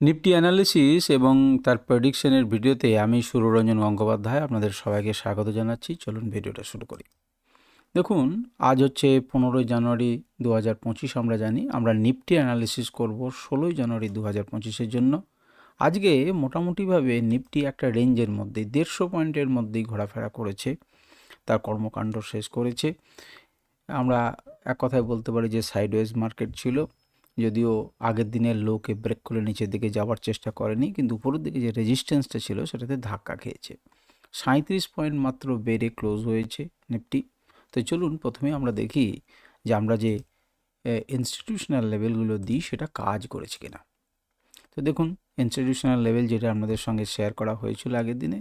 Nifty analysis এবং তার প্রেডিকশনের ভিডিওতে আমি সুররঞ্জন গঙ্গোপাধ্যায় আপনাদের সবাইকে স্বাগত জানাচ্ছি। চলুন ভিডিওটা শুরু করি। দেখুন, আজ হচ্ছে পনেরোই জানুয়ারি দু হাজার পঁচিশ, আমরা জানি। আমরা নিফটি অ্যানালিসিস করব ষোলোই জানুয়ারি দু হাজার পঁচিশের জন্য। আজকে মোটামুটিভাবে নিফটি একটা রেঞ্জের মধ্যে, দেড়শো পয়েন্টের মধ্যেই ঘোরাফেরা করেছে। তার কর্মকাণ্ড শেষ করেছে। আমরা এক কথায় বলতে পারি যে সাইডওয়েজ মার্কেট ছিল। যদিও আগের দিনের লোকে ব্রেক করে নিচের দিকে যাওয়ার চেষ্টা করেনি, কিন্তু উপরের দিকে যে রেজিস্ট্যান্সটা ছিল সেটাতে ধাক্কা খেয়েছে। সাঁত্রিশ পয়েন্ট মাত্র বেড়ে ক্লোজ হয়েছে নিফটি তো চলুন প্রথমে আমরা দেখি যে আমরা যে ইনস্টিটিউশনাল লেভেলগুলো দিই সেটা কাজ করেছে কিনা। তো দেখুন ইনস্টিটিউশনাল লেভেল যেটা আপনাদের সঙ্গে শেয়ার করা হয়েছিল আগের দিনে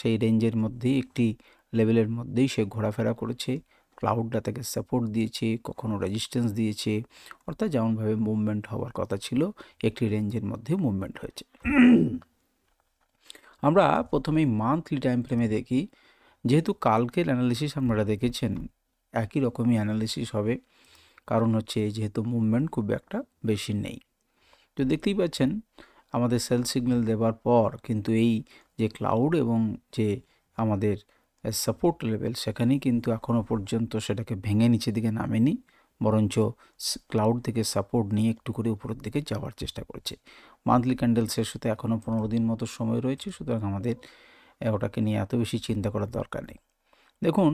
সেই রেঞ্জের মধ্যেই, একটি লেভেলের মধ্যেই সে ঘোরাফেরা করেছে। ক্লাউডটা তাকে সাপোর্ট দিয়েছে, কখনো রেজিস্ট্যান্স দিয়েছে, অর্থাৎ যেমনভাবে মুভমেন্ট হওয়ার কথা ছিল, একটি রেঞ্জের মধ্যে মুভমেন্ট হয়েছে। আমরা প্রথমেই মান্থলি টাইম ফ্রেমে দেখি, যেহেতু কালকের অ্যানালিসিস আপনারা দেখেছেন, একই রকমই অ্যানালিসিস হবে, কারণ হচ্ছে যেহেতু মুভমেন্ট খুব একটা বেশি নেই। তো দেখতেই পাচ্ছেন, আমাদের সেল সিগন্যাল দেওয়ার পর কিন্তু এই যে ক্লাউড এবং যে আমাদের সাপোর্ট লেভেল সেখানেই কিন্তু এখনও পর্যন্ত সেটাকে ভেঙে নিচের দিকে নামেনি, বরঞ্চ ক্লাউড থেকে সাপোর্ট নিয়ে একটু করে উপরের দিকে যাওয়ার চেষ্টা করেছে। মান্থলি ক্যান্ডেল শেষ হতে এখনও পনেরো দিন মতো সময় রয়েছে, সুতরাং আমাদের ওটাকে নিয়ে এত বেশি চিন্তা করার দরকার নেই। দেখুন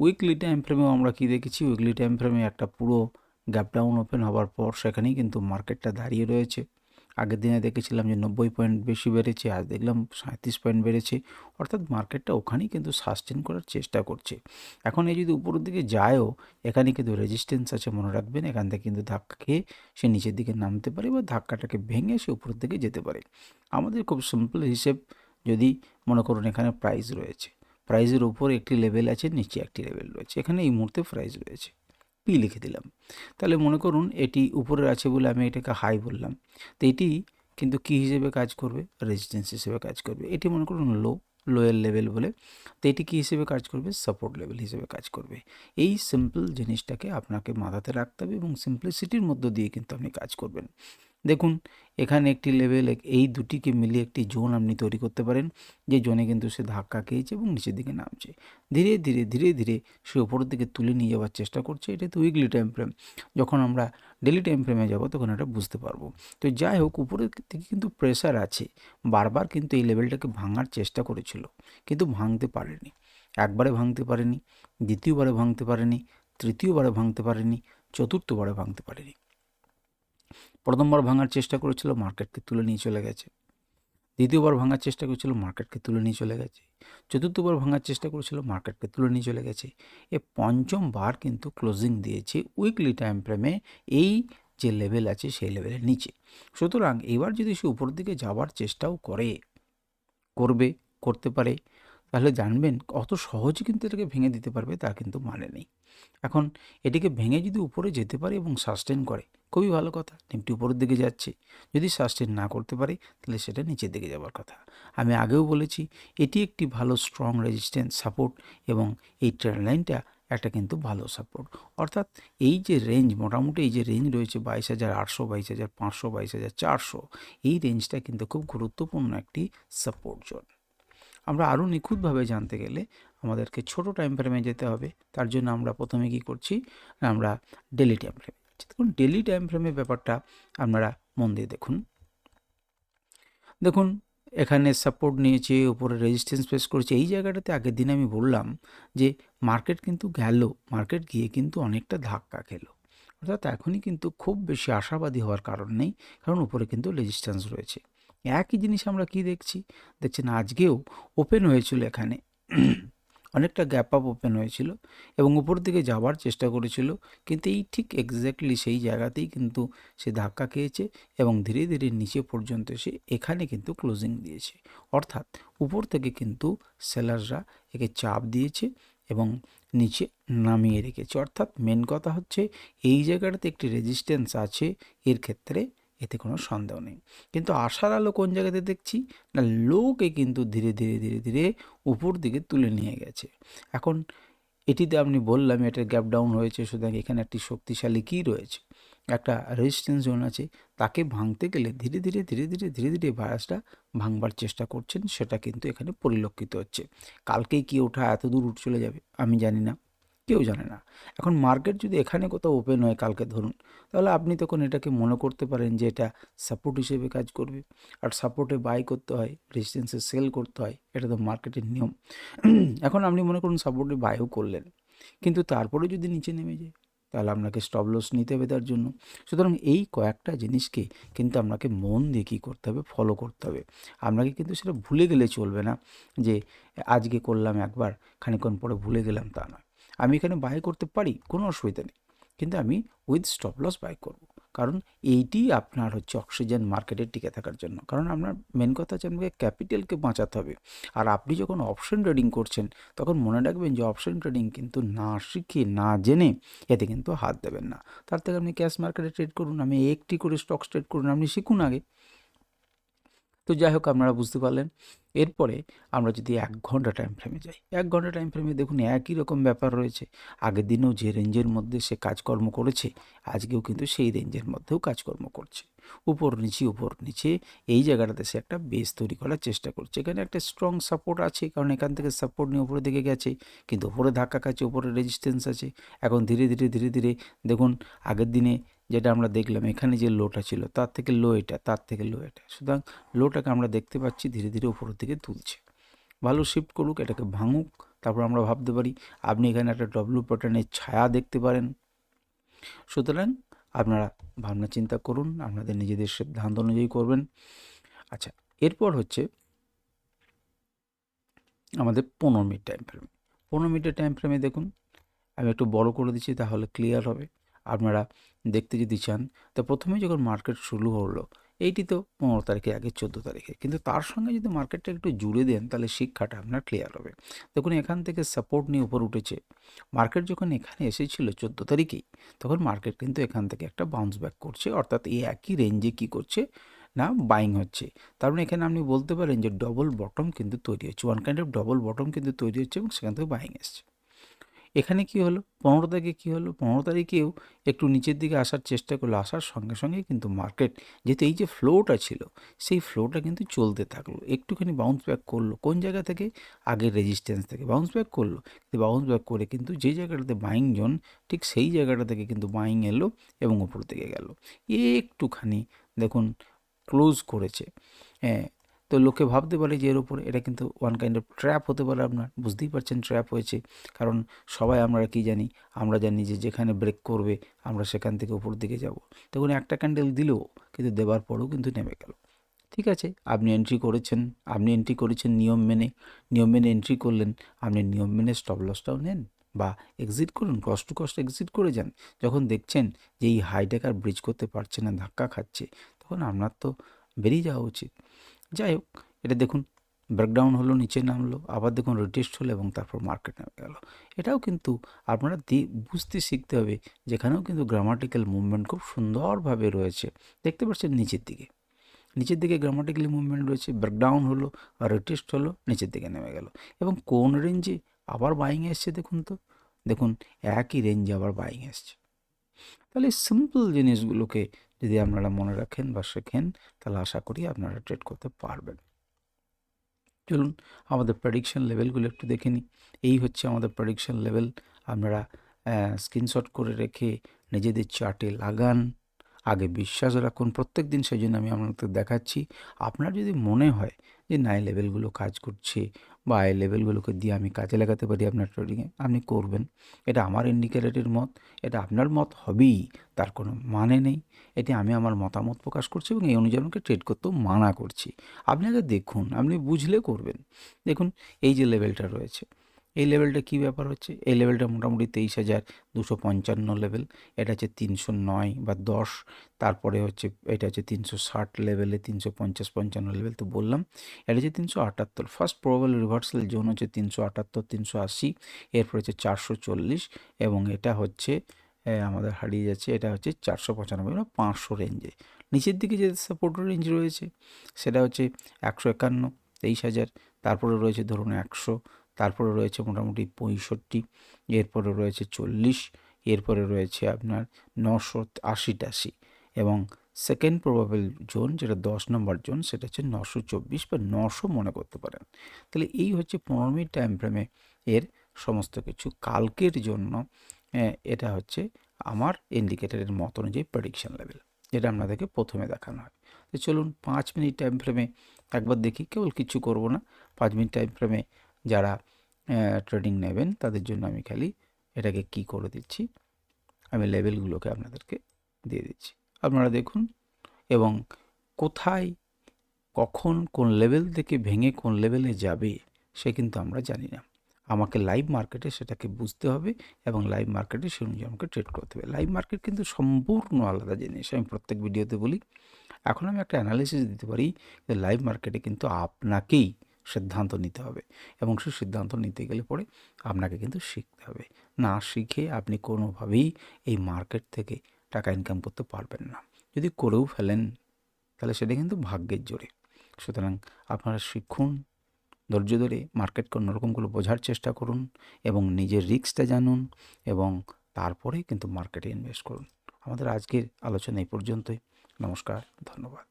উইকলি টাইম ফ্রেমেও আমরা কি দেখেছি? উইকলি টাইম ফ্রেমে একটা পুরো গ্যাপ ডাউন ওপেন হওয়ার পর সেখানেই কিন্তু মার্কেটটা দাঁড়িয়ে রয়েছে। আগের দিনে দেখেছিলাম যে নব্বই পয়েন্ট বেশি বেড়েছে, আজ দেখলাম সাঁত্রিশ পয়েন্ট বেড়েছে। অর্থাৎ মার্কেটটা ওখানেই কিন্তু সাস্টেন করার চেষ্টা করছে। এখন এই যদি উপরের দিকে যায়ও, এখানে কিন্তু রেজিস্ট্যান্স আছে মনে রাখবেন, এখান থেকে কিন্তু ধাক্কা খেয়ে সে নিচের দিকে নামতে পারে বা ধাক্কাটাকে ভেঙে সে উপরের দিকে যেতে পারে। আমাদের খুব সিম্পল হিসেব যদি মনে করুন এখানে প্রাইস রয়েছে। প্রাইজের উপর একটি লেভেল আছে, নিচে একটি লেভেল রয়েছে। এখানে এই মুহূর্তে প্রাইস রয়েছে। পি লিখে দিলাম। তাহলে মনে করুন এটি উপরে আছে বলে আমি এটাকে হাই বললাম। তো এটি কিন্তু কি হিসেবে কাজ করবে? রেজিস্ট্যান্স হিসেবে কাজ করবে। এটি মনে করুন লো লোয়ার লেভেল বলে। তো এটি কী হিসেবে কাজ করবে? সাপোর্ট লেভেল হিসেবে কাজ করবে। এই সিম্পল জিনিসটাকে আপনাকে মাথাতে রাখতে হবে এবং সিম্পলিসিটির মধ্য দিয়ে কিন্তু আপনি কাজ করবেন। দেখুন, এখানে একটি লেভেল এই দুটিকে মিলিয়ে একটি জোন আপনি তৈরি করতে পারেন। যে জোনে কিন্তু সে ধাক্কা খেয়েছে এবং নিচের দিকে নামছে। ধীরে ধীরে ধীরে ধীরে সে উপরের দিকে তুলে নিয়ে যাওয়ার চেষ্টা করছে। এটা তো উইকলি টাইম ফ্রেম যখন আমরা ডেলি টাইম ফ্রেমে যাব তখন এটা বুঝতে পারব। তো যাই হোক, উপরের দিকে কিন্তু প্রেশার আছে। বারবার কিন্তু এই লেভেলটাকে ভাঙার চেষ্টা করেছিল, কিন্তু ভাঙতে পারেনি। একবারে ভাঙতে পারেনি, দ্বিতীয়বারে ভাঙতে পারেনি, তৃতীয়বারে ভাঙতে পারেনি, চতুর্থবারে ভাঙতে পারেনি। প্রথমবার ভাঙার চেষ্টা করেছিল মার্কেটকে তুলে নিয়ে চলে গেছে। দ্বিতীয়বার ভাঙার চেষ্টা করেছিল মার্কেটকে তুলে নিয়ে চলে গেছে। চতুর্থবার ভাঙার চেষ্টা করেছিল মার্কেটকে তুলে নিয়ে চলে গেছে। এ পঞ্চমবার কিন্তু ক্লোজিং দিয়েছে উইকলি টাইম ফ্রেমে এই যে লেভেল আছে, সেই লেভেলের নিচে। সুতরাং এবার যদি সে উপর দিকে যাওয়ার চেষ্টাও করে, করবে, করতে পারে তাহলে জানবেন অত সহজে কিন্তু এটাকে ভেঙে দিতে পারবে, তা কিন্তু মানে নেই। এখন এটিকে ভেঙে যদি উপরে যেতে পারে এবং সাস্টেন করে, খুবই ভালো কথা। নিফটি উপরের দিকে যাচ্ছে, যদি সাস্টেন না করতে পারে, তাহলে সেটা নিচের দিকে যাওয়ার কথা। আমি আগেও বলেছি, এটি একটি ভালো স্ট্রং রেজিস্ট্যান্স সাপোর্ট এবং এই ট্রেন্ড লাইনটা একটা কিন্তু ভালো সাপোর্ট অর্থাৎ এই যে রেঞ্জ মোটামুটি এই যে রেঞ্জ রয়েছে বাইশ হাজার আটশো, বাইশ হাজার পাঁচশো, বাইশ হাজার চারশো, এই রেঞ্জটা কিন্তু খুব গুরুত্বপূর্ণ একটি সাপোর্ট জোন আমরা আরও নিখুঁতভাবে জানতে গেলে আমাদেরকে ছোট টাইম ফ্রেমে যেতে হবে। তার জন্য আমরা প্রথমে কি করছি? আমরা ডেলি টাইম ফ্রেমে দেখুন ডেলি টাইম ফ্রেমের ব্যাপারটা আপনারা মন দিয়ে দেখুন। দেখুন, এখানে সাপোর্ট নিয়েছে, উপরে রেজিস্ট্যান্স ফেস করেছে। এই জায়গাটাতে আগের দিন আমি বললাম যে মার্কেট কিন্তু গেল। মার্কেট গিয়ে কিন্তু অনেকটা ধাক্কা খেলো। অর্থাৎ এখনই কিন্তু খুব বেশি আশাবাদী হওয়ার কারণ নেই, কারণ উপরে কিন্তু রেজিস্ট্যান্স রয়েছে। একই জিনিস আমরা কি দেখছি? দেখছেন আজকেও ওপেন হয়েছিল এখানে। অনেকটা গ্যাপ আপ ওপেন হয়েছিল এবং উপর দিকে যাওয়ার চেষ্টা করেছিল, কিন্তু এই ঠিক এক্স্যাক্টলি সেই জায়গাতেই কিন্তু সে ধাক্কা খেয়েছে এবং ধীরে ধীরে নিচে পর্যন্ত এসে এখানে কিন্তু ক্লোজিং দিয়েছে। অর্থাৎ উপর থেকে কিন্তু সেলাররা একে চাপ দিয়েছে এবং নিচে নামিয়ে রেখেছে। অর্থাৎ মেন কথা হচ্ছে এই জায়গাটাতে একটি রেজিস্ট্যান্স আছে, এর ক্ষেত্রে এতে কোনো সন্দেহ নেই। কিন্তু আশার আলো কোন জায়গাতে দেখছি? না লোকে কিন্তু ধীরে ধীরে ধীরে ধীরে উপর দিকে তুলে নিয়ে গেছে। এখন এটিতে আপনি বললাম এটা গ্যাপ ডাউন হয়েছে, সুতরাং এখানে একটি শক্তিশালী কী রয়েছে? একটা রেজিস্ট্যান্স জোন আছে, তাকে ভাঙতে গেলে ধীরে ধীরে ধীরে ধীরে ধীরে ধীরে ভাইরাসটা ভাঙবার চেষ্টা করছেন, সেটা কিন্তু এখানে পরিলক্ষিত হচ্ছে। কালকেই কি ওঠা এত দূর উঠ চলে যাবে? আমি জানি না। কেউ জানে না। এখন মার্কেট যদি এখানে কোথাও ওপেন হয় কালকে ধরুন, তাহলে আপনি তখন এটাকে মনে করতে পারেন যে এটা সাপোর্ট হিসেবে কাজ করবে। আর সাপোর্টে বাই করতে হয় রেজিস্ট্যান্সে সেল করতে হয়, এটা তো মার্কেটের নিয়ম। এখন আপনি মনে করুন সাপোর্টে বাইও করলেন, কিন্তু তারপরে যদি নিচে নেমে যায়, তাহলে আপনাকে স্টপ লস নিতে হবে তার জন্য। সুতরাং এই কয়েকটা জিনিসকে কিন্তু আপনাকে মন দিয়ে কী করতে হবে ফলো করতে হবে। আপনাকে কিন্তু সেটা ভুলে গেলে চলবে না যে আজকে করলাম একবার, খানিকক্ষণ পরে ভুলে গেলাম তা নয়। আমি এখানে বাই করতে পারি, কোনো অসুবিধা নেই। কিন্তু আমি উইথ স্টপ লস বাই করব। কারণ এইটি আপনার হচ্ছে অক্সিজেন মার্কেটে টিকে থাকার জন্য। কারণ আপনার মেন কথা হচ্ছে আপনাকে ক্যাপিটালকে বাঁচাতে হবে। আর আপনি যখন অপশন ট্রেডিং করছেন, তখন মনে রাখবেন যে অপশন ট্রেডিং কিন্তু না শিখে, না জেনে এতে কিন্তু হাত দেবেন না। তার থেকে আপনি ক্যাশ মার্কেটে ট্রেড করুন, আমি একটি করে স্টক ট্রেড করুন, আপনি শিখুন আগে। তো যাই হোক, আপনারা বুঝতে পারলেন। এরপরে আমরা যদি এক ঘণ্টা টাইম ফ্রেমে যাই। এক ঘণ্টা টাইম ফ্রেমে দেখুন, একই রকম ব্যাপার রয়েছে। আগের দিনেও যে রেঞ্জের মধ্যে সে কাজকর্ম করেছে, আজকেও কিন্তু সেই রেঞ্জের মধ্যেও কাজকর্ম করছে। উপর নিচে উপর নিচে, এই জায়গাটাতে সে একটা বেস তৈরি করার চেষ্টা করছে। এখানে একটা স্ট্রং সাপোর্ট আছে, কারণ এখান থেকে সাপোর্ট নিয়ে উপরের দিকে গেছে, কিন্তু উপরে ধাক্কা খাচ্ছে, উপরে রেজিস্ট্যান্স আছে। এখন ধীরে ধীরে ধীরে ধীরে, দেখুন, আগের দিনে যেটা আমরা দেখলাম এখানে যে লোটা ছিল, তার থেকে লো এটা, তার থেকে লো এটা। সুতরাং লোটাকে আমরা দেখতে পাচ্ছি, ধীরে ধীরে উপরের দিকে তুলছে। ভালো শিফট করুক, এটাকে ভাঙুক, তারপর আমরা ভাবতে পারি, আপনি এখানে একটা ডব্লু প্যাটার্নের ছায়া দেখতে পারেন। সুতরাং আপনারা ভাবনা চিন্তা করুন, আপনাদের নিজেদের সিদ্ধান্ত অনুযায়ী করবেন। আচ্ছা এরপর হচ্ছে আমাদের পনেরো মিনিট টাইম ফ্রেম পনেরো মিনিটের টাইম ফ্রেমে দেখুন, আমি একটু বড় করে দিচ্ছি, তাহলে ক্লিয়ার হবে। আপনারা দেখতে যদি চান, তো প্রথমে যখন মার্কেট শুরু হলো, এইটি তো পনেরো তারিখে আগে চোদ্দ তারিখে। কিন্তু তার সঙ্গে যদি মার্কেটটা একটু জুড়ে দেন, তাহলে শিক্ষাটা আপনার ক্লিয়ার হবে। দেখুন, এখান থেকে সাপোর্ট নিয়ে উপর উঠেছে। মার্কেট যখন এখানে এসেছিল চোদ্দ তারিখেই, তখন মার্কেট কিন্তু এখান থেকে একটা বাউন্স ব্যাক করছে। অর্থাৎ এই একই রেঞ্জে কী করছে না বাইং হচ্ছে। তার মানে এখানে আপনি বলতে পারেন যে ডবল বটম কিন্তু তৈরি হচ্ছে। One kind of double bottom কিন্তু তৈরি হচ্ছে এবং সেখান থেকে বাইং এসছে। এখানে কি হলো? পনেরো তারিখে কী হলো? পনেরো তারিখেও একটু নিচের দিকে আসার চেষ্টা করল। আসার সঙ্গে সঙ্গে কিন্তু মার্কেট যেহেতু এই যে ফ্লোটা ছিল, সেই ফ্লোটা কিন্তু চলতে থাকল। একটুখানি বাউন্স ব্যাক করল। কোন জায়গা থেকে? আগের রেজিস্ট্যান্স থেকে বাউন্স ব্যাক করল। বাউন্স ব্যাক করে কিন্তু যে জায়গাটাতে বাইং জোন ঠিক সেই জায়গাটা থেকে কিন্তু বাইং এলো এবং উপর দিকে গেল। একটুখানি দেখুন ক্লোজ করেছে। হ্যাঁ তো লোকে ভাবতে পারে যে এর উপরে এটা কিন্তু ওয়ান কাইন্ড অফ ট্র্যাপ হতে পারে। আপনার বুঝতেই পারছেন ট্র্যাপ হয়েছে। কারণ সবাই আমরা কি জানি? আমরা জানি যে যেখানে ব্রেক করবে, আমরা সেখান থেকে উপর দিকে যাব। তখন একটা ক্যান্ডেল দিলেও কিন্তু দেবার পরেও কিন্তু নেমে গেল। ঠিক আছে, আপনি এন্ট্রি করেছেন, আপনি এন্ট্রি করেছেন নিয়ম মেনে। নিয়ম মেনে এন্ট্রি করলেন, আপনি নিয়ম মেনে স্টপ লসটাও নেন বা এক্সিট করুন কষ্ট টু কষ্ট এক্সিট করে যান। যখন দেখছেন যে এই হাইটেক আর ব্রিজ করতে পারছে না, ধাক্কা খাচ্ছে, তখন আপনার তো বেরিয়ে যাওয়া উচিত। যাই হোক, এটা দেখুন ব্রেকডাউন হলো, নিচে নামলো, আবার দেখুন রিটেস্ট হলো এবং তারপর মার্কেট নেমে গেল। এটাও কিন্তু আপনারা বুঝতে শিখতে হবে যেখানেও কিন্তু গ্রামাটিক্যাল মুভমেন্ট খুব সুন্দরভাবে রয়েছে। দেখতে পাচ্ছেন নিচের দিকে। নিচের দিকে গ্রামাটিক্যালি মুভমেন্ট রয়েছে ব্রেকডাউন হলো, আর রিটেস্ট হলো, নিচের দিকে নেমে গেল। এবং কোন রেঞ্জে আবার বাইং এসছে দেখুন তো? দেখুন, একই রেঞ্জে আবার বাইং এসছে। তাহলে সিম্পল জিনিসগুলোকে যদি আপনারা মনে রাখেন বা শেখেন, তাহলে আশা করি আপনারা ট্রেড করতে পারবেন। চলুন, আমাদের প্রেডিকশন লেভেলগুলো একটু দেখে নিই। এই হচ্ছে আমাদের প্রেডিকশন লেভেল আপনারা স্ক্রিনশট করে রেখে নিজেদের চার্টে লাগান। আগে বিশ্বাস রাখুন, প্রত্যেক দিন সেই জন্য আমি আপনাদের দেখাচ্ছি। আপনার যদি মনে হয় যে না, এই লেভেলগুলো কাজ করছে বা এই লেভেলগুলোকে দিয়ে আমি কাজে লাগাতে পারি আপনার ট্রেডিংয়ে আপনি করবেন। এটা আমার ইন্ডিকেটারের মত, এটা আপনার মত হবেই, তার কোনো মানে নেই। এটি আমি আমার মতামত প্রকাশ করছি এবং এই অনুযায়ী আমাকে ট্রেড করতেও মানা করছি। আপনি আগে দেখুন, আপনি বুঝলে করবেন। দেখুন, এই যে লেভেলটা রয়েছে এই লেভেলটা কী ব্যাপার হচ্ছে? এই লেভেলটা মোটামুটি তেইশ হাজার দুশো পঞ্চান্ন লেভেল এটা হচ্ছে তিনশো নয় বা দশ, তারপরে হচ্ছে, এটা হচ্ছে তিনশো ষাট লেভেলে তিনশো পঞ্চাশ পঞ্চান্ন লেভেল তো বললাম, এটা হচ্ছে তিনশো আটাত্তর। ফার্স্ট প্রবাবল রিভার্সাল জোন হচ্ছে তিনশো আটাত্তর, তিনশো আশি, এরপর হচ্ছে চারশো চল্লিশ এবং এটা হচ্ছে আমাদের হারিয়ে যাচ্ছে, এটা হচ্ছে চারশো পঁচানব্বই মানে পাঁচশো রেঞ্জে নিচের দিকে যে সাপোর্ট রেঞ্জ রয়েছে, সেটা হচ্ছে একশো একান্ন, তেইশ হাজার, তারপরে রয়েছে ধরুন একশো তারপরে রয়েছে মোটামুটি পঁয়ষট্টি, এরপরে রয়েছে চল্লিশ, এরপরে রয়েছে আপনার নশো আশি টাশি এবং সেকেন্ড প্রবাবল জোন যেটা দশ নম্বর জোন সেটা হচ্ছে নশো চব্বিশ বা নশো মনে করতে পারেন। তাহলে এই হচ্ছে পনেরো মিনিট টাইম ফ্রেমে এর সমস্ত কিছু। কালকের জন্য এটা হচ্ছে আমার ইন্ডিকেটারের মত অনুযায়ী প্রেডিকশন লেভেল যেটা আপনাদেরকে প্রথমে দেখানো হয়। তো চলুন পাঁচ মিনিট টাইম ফ্রেমে একবার দেখি, কেবল কিছু করব না। পাঁচ মিনিট টাইম ফ্রেমে যারা ট্রেডিং নেবেন, তাদের জন্য আমি খালি এটাকে কি করে দিচ্ছি, আমি লেভেলগুলোকে আপনাদেরকে দিয়ে দিচ্ছি। আপনারা দেখুন, এবং কোথায়, কখন, কোন লেভেল থেকে ভেঙে কোন লেভেলে যাবে, সে কিন্তু আমরা জানি না। আমাকে লাইভ মার্কেটে সেটাকে বুঝতে হবে, এবং লাইভ মার্কেটে সে অনুযায়ী আমাকে ট্রেড করতে হবে। লাইভ মার্কেট কিন্তু সম্পূর্ণ আলাদা জিনিস, আমি প্রত্যেক ভিডিওতে বলি। এখন আমি একটা অ্যানালিসিস দিতে পারি যে লাইভ মার্কেটে কিন্তু আপনাকেই সিদ্ধান্ত নিতে হবে এবং সেই সিদ্ধান্ত নিতে গেলে পরে আপনাকে কিন্তু শিখতে হবে। না শিখে আপনি কোনোভাবেই এই মার্কেট থেকে টাকা ইনকাম করতে পারবেন না। যদি করেও ফেলেন, তাহলে সেটা কিন্তু ভাগ্যের জোরে। সুতরাং আপনারা শিখুন, ধৈর্য ধরে মার্কেটকে অন্যরকমগুলো বোঝার চেষ্টা করুন এবং নিজের রিস্কটা জানুন এবং তারপরে কিন্তু মার্কেটে ইনভেস্ট করুন। আমাদের আজকের আলোচনা এই পর্যন্তই। নমস্কার, ধন্যবাদ।